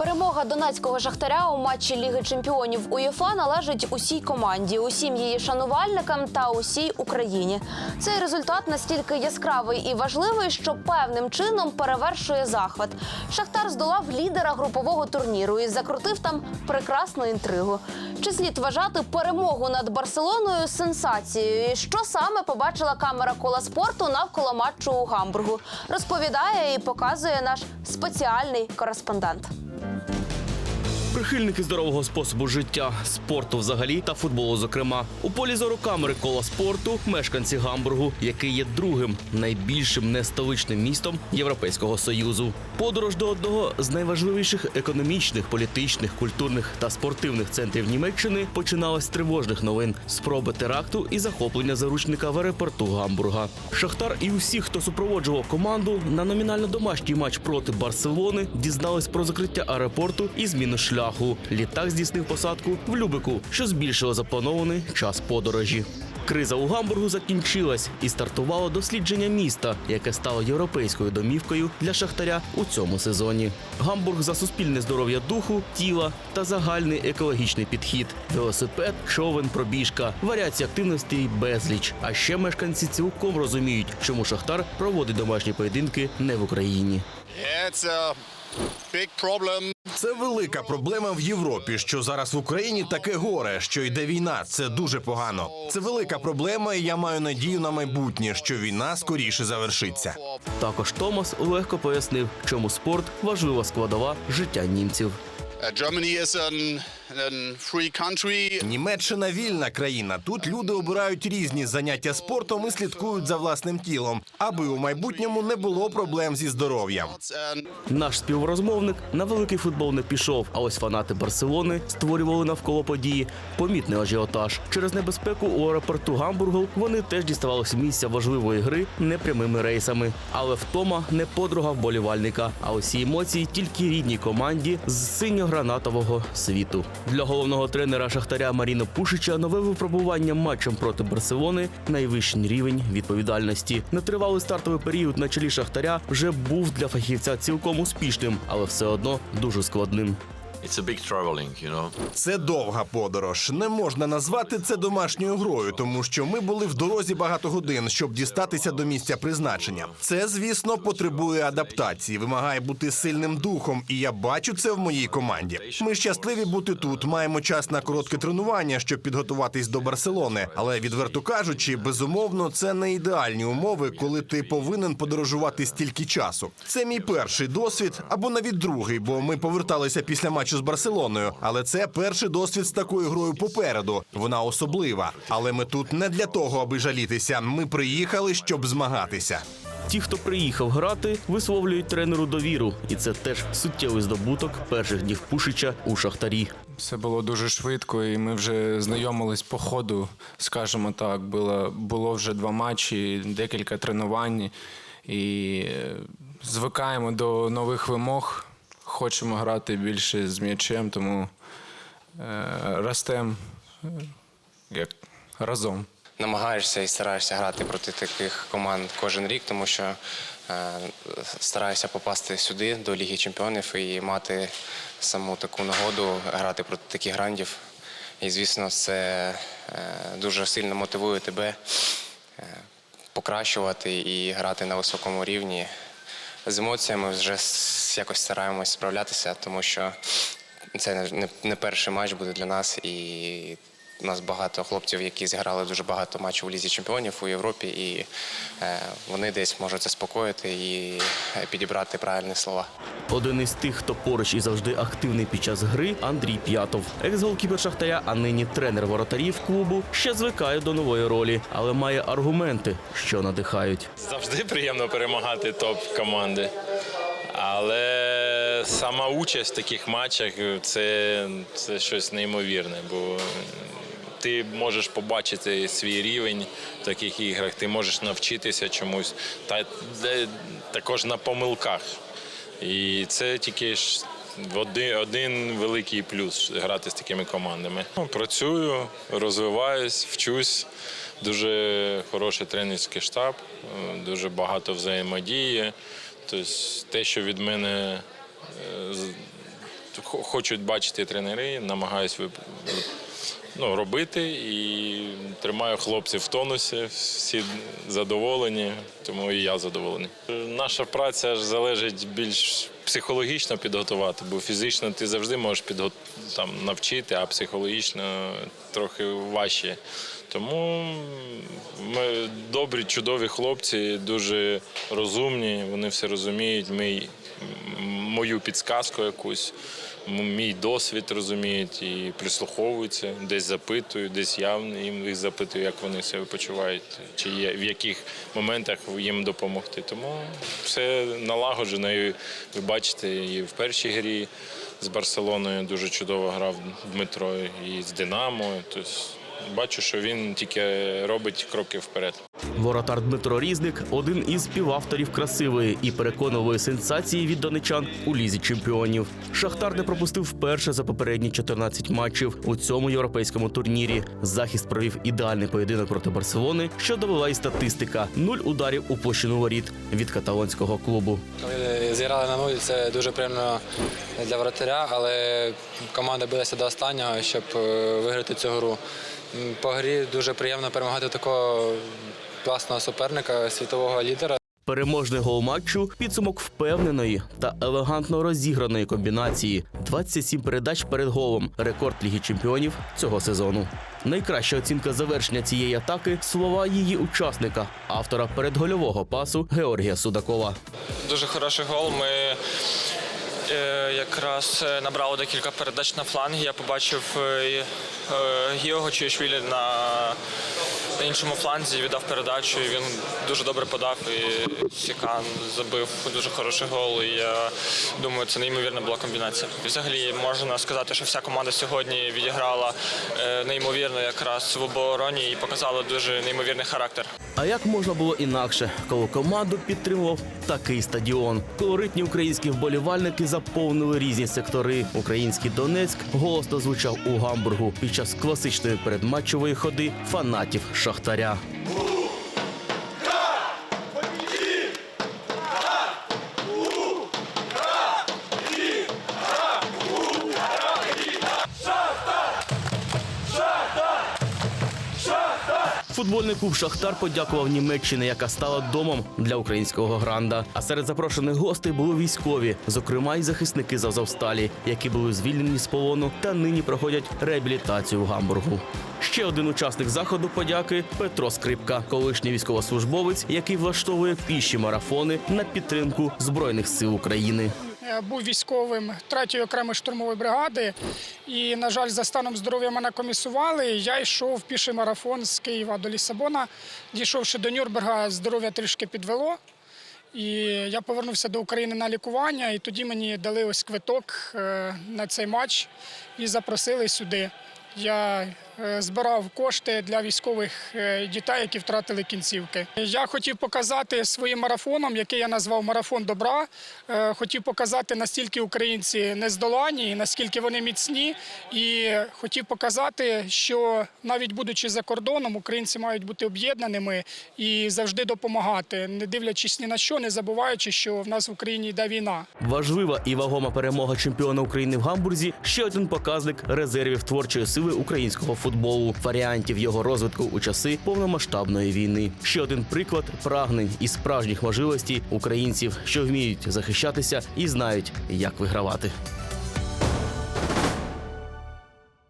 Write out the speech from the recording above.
Перемога донецького шахтаря у матчі Ліги чемпіонів УЄФА належить усій команді, усім її шанувальникам та усій Україні. Цей результат настільки яскравий і важливий, що певним чином перевершує захват. Шахтар здолав лідера групового турніру і закрутив там прекрасну інтригу. Чи слід вважати перемогу над Барселоною сенсацією? І що саме побачила камера кола спорту навколо матчу у Гамбургу? Розповідає і показує наш спеціальний кореспондент. Прихильники здорового способу життя, спорту взагалі та футболу, зокрема, у полі зору камери кола спорту мешканці Гамбургу, який є другим найбільшим нестоличним містом Європейського союзу. Подорож до одного з найважливіших економічних, політичних, культурних та спортивних центрів Німеччини починалась з тривожних новин спроби теракту і захоплення заручника в аеропорту Гамбурга. Шахтар і усі, хто супроводжував команду на номінально домашній матч проти Барселони, дізнались про закриття аеропорту і зміну шляху. Літак здійснив посадку в Любику, що збільшило запланований час подорожі. Криза у Гамбургу закінчилась і стартувало дослідження міста, яке стало європейською домівкою для шахтаря у цьому сезоні. Гамбург за суспільне здоров'я духу, тіла та загальний екологічний підхід. Велосипед, човен, пробіжка, варіації активностей безліч. А ще мешканці цілком розуміють, чому шахтар проводить домашні поєдинки не в Україні. It's a big problem. Це велика проблема в Європі, що зараз в Україні таке горе, що йде війна. Це дуже погано. Це велика проблема, і я маю надію на майбутнє, що війна скоріше завершиться. Також Томас легко пояснив, чому спорт важлива складова життя німців. Germany is an. Німеччина вільна країна. Тут люди обирають різні заняття спортом і слідкують за власним тілом, аби у майбутньому не було проблем зі здоров'ям. Наш співрозмовник на великий футбол не пішов. А ось фанати Барселони створювали навколо події помітний ажіотаж. Через небезпеку у аеропорту Гамбургу вони теж діставалися місця важливої гри непрямими рейсами. Але втома не подруга вболівальника. А усі емоції тільки рідній команді з синьо-гранатового світу. Для головного тренера Шахтаря Маріна Пушича нове випробування матчем проти Барселони найвищий рівень відповідальності. Нетривалий стартовий період на чолі Шахтаря вже був для фахівця цілком успішним, але все одно дуже складним. It's a big traveling, you know. Це довга подорож. Не можна назвати це домашньою грою, тому що ми були в дорозі багато годин, щоб дістатися до місця призначення. Це, звісно, потребує адаптації, вимагає бути сильним духом, і я бачу це в моїй команді. Ми щасливі бути тут. Маємо час на коротке тренування, щоб підготуватись до Барселони. Але відверто кажучи, безумовно, це не ідеальні умови, коли ти повинен подорожувати стільки часу. Це мій перший досвід, або навіть другий, бо ми поверталися після матчу з Барселоною. Але це перший досвід з такою грою попереду. Вона особлива. Але ми тут не для того, аби жалітися. Ми приїхали, щоб змагатися. Ті, хто приїхав грати, висловлюють тренеру довіру, і це теж суттєвий здобуток перших днів Пушича у Шахтарі. Все було дуже швидко, і ми вже знайомились по ходу, скажімо так. Було, було вже два матчі, декілька тренувань, і е, звикаємо до нових вимог. Хочемо грати більше з м'ячем, тому е, ростемо як разом. намагаєшся і стараєшся грати проти таких команд кожен рік, тому що е, стараєшся попасти сюди, до Ліги Чемпіонів, і мати саму таку нагоду грати проти таких грандів. І, звісно, це е, дуже сильно мотивує тебе е, покращувати і грати на високому рівні. З емоціями вже якось стараємось справлятися, тому що це не- перший матч буде для нас, і у нас багато хлопців, які зіграли дуже багато матчів у Лізі Чемпіонів у Європі, і е, вони десь можуть заспокоїти і е, підібрати правильні слова. Один із тих, хто поруч і завжди активний під час гри, Андрій П'ятов. Екс-голкіпер Шахтаря, а нині тренер воротарів клубу, ще звикає до нової ролі, але має аргументи, що надихають. Завжди приємно перемагати топ команди. Але сама участь в таких матчах це, це щось неймовірне, бо ти можеш побачити свій рівень в таких іграх, ти можеш навчитися чомусь, та також на помилках. І це тільки ж один, один великий плюс грати з такими командами. Ну, Працюю, розвиваюсь, вчусь. Дуже хороший тренерський штаб, дуже багато взаємодії. Тобто те, що від мене е, хочуть бачити тренери, намагаюсь ну, робити і тримаю хлопців в тонусі, всі задоволені, тому і я задоволений. Наша праця ж залежить більш психологічно підготувати, бо фізично ти завжди можеш підго... там, навчити, а психологічно трохи важче. Тому ми добрі, чудові хлопці, дуже розумні, вони все розуміють. Мій, м- мою підсказку якусь, мій досвід розуміють і прислуховуються, десь запитують, десь я їм їх запитую, як вони себе почувають, чи є в яких моментах їм допомогти. Тому все налагоджено. І ви бачите, і в першій грі з Барселоною дуже чудово грав Дмитро, і з Динамо. Тобто бачу, що він тільки робить кроки вперед. Воротар Дмитро Різник один із співавторів красивої і переконливої сенсації від донечан у лізі чемпіонів. Шахтар не пропустив вперше за попередні 14 матчів у цьому європейському турнірі. Захист провів ідеальний поєдинок проти Барселони, що довела і статистика: нуль ударів у площину воріт від каталонського клубу. Коли зіграли на нуль, це дуже приємно для воротаря, але команда билася до останнього, щоб е, виграти цю гру. По грі дуже приємно перемагати такого класного суперника, світового лідера. Переможний гол матчу підсумок впевненої та елегантно розіграної комбінації. 27 передач перед голом. Рекорд Ліги Чемпіонів цього сезону. Найкраща оцінка завершення цієї атаки слова її учасника, автора передгольового пасу Георгія Судакова. Дуже хороший гол. Ми е, якраз е, набрали декілька передач на флангі. Я побачив е, е, Гіого Чуєшвілі на, на іншому фланзі, віддав передачу, і він дуже добре подав. І Сікан забив дуже хороший гол. І я думаю, це неймовірна була комбінація. Взагалі можна сказати, що вся команда сьогодні відіграла неймовірно якраз в обороні і показали дуже неймовірний характер. А як можна було інакше, коли команду підтримував такий стадіон? Колоритні українські вболівальники заповнили різні сектори. Український Донецьк голосно звучав у Гамбургу під час класичної передматчової ходи фанатів Шахтаря. Футбольний клуб Шахтар подякував Німеччині, яка стала домом для українського гранда. А серед запрошених гостей були військові, зокрема й захисники з Азовсталі, які були звільнені з полону та нині проходять реабілітацію в Гамбургу. Ще один учасник заходу подяки Петро Скрипка, колишній військовослужбовець, який влаштовує піші марафони на підтримку збройних сил України. Я був військовим 3-ї окремої штурмової бригади, і, на жаль, за станом здоров'я мене комісували. Я йшов піший марафон з Києва до Лісабона. Дійшовши до Нюрнберга, здоров'я трішки підвело. І я повернувся до України на лікування, і тоді мені дали ось квиток е, на цей матч і запросили сюди. Я е, збирав кошти для військових е, дітей, які втратили кінцівки. Я хотів показати своїм марафоном, який я назвав марафон добра. е, Хотів показати, настільки українці нездолані, наскільки вони міцні. І хотів показати, що навіть будучи за кордоном, українці мають бути об'єднаними і завжди допомагати, не дивлячись ні на що, не забуваючи, що в нас в Україні йде війна. Важлива і вагома перемога чемпіона України в Гамбурзі ще один показник резервів творчої сили українського футболу, варіантів його розвитку у часи повномасштабної війни. Ще один приклад прагнень і справжніх можливостей українців, що вміють захищатися і знають, як вигравати.